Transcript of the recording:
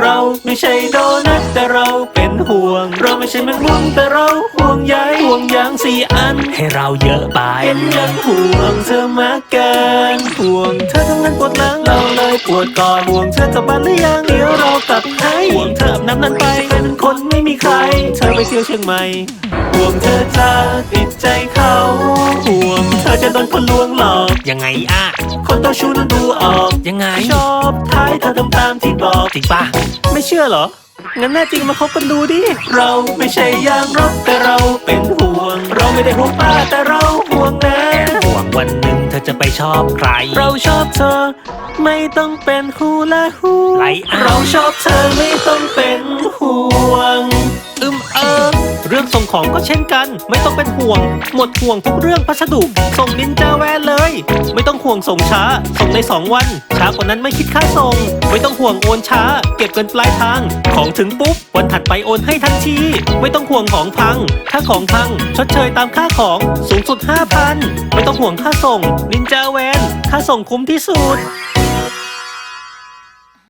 เราไม่ใช่โดนัทแต่เราเป็นห่วง เราไม่ใช่แมงมุมแต่เราห่วงใยห่วงยางสี่อัน ให้เราเยอะไปเห็นยังห่วงเธอมากเกินห่วงเธอทำงานปวดหลังเราเลยปวดก่อนห่วงเธอกลับบ้านหรือยังเดี๋ยวเรากลับให้ห่วงเธออาบน้ำนั้นไปเป็นคนไม่มีใคร เธอไปเที่ยวเชียงใหม่ห่วงเธอจะติดใจเขาห่วงเธอจะโดนคนลวงหลอกยังไงอะคนตัวชูนั้นดูออกยังไงชอบท้าย เธอทำตามที่บอกจริงป่ะไม่เชื่อเหรอ งั้นแน่จริงมาคบกันดูดิ เราไม่ใช่ยางรบแต่เราเป็นห่วง เราไม่ได้ห่วงป้าแต่เราห่วงนะห่วงวันหนึ่งเธอจะไปชอบใคร เราชอบเธอ ไม่ต้องเป็นฮูและฮูไลอ้าวเราชอบเธอไม่ต้องเป็นห่วงอึมเอิมเรื่องส่งของก็เช่นกัน ไม่ต้องเป็นห่วง หมดห่วงทุกเรื่องพัสดุ ส่งนินจาแวนเลย ไม่ต้องห่วงส่งช้า ส่งใน 2 วัน ช้ากว่านั้นไม่คิดค่าส่ง ไม่ต้องห่วงโอนช้า เก็บเงินปลายทาง ของถึงปุ๊บ วันถัดไปโอนให้ทันที ไม่ต้องห่วงของพัง ถ้าของพัง ชดเชยตามค่าของสูงสุด5,000ไม่ต้องห่วงค่าส่งนินจาแวนค่าส่งคุ้มที่สุด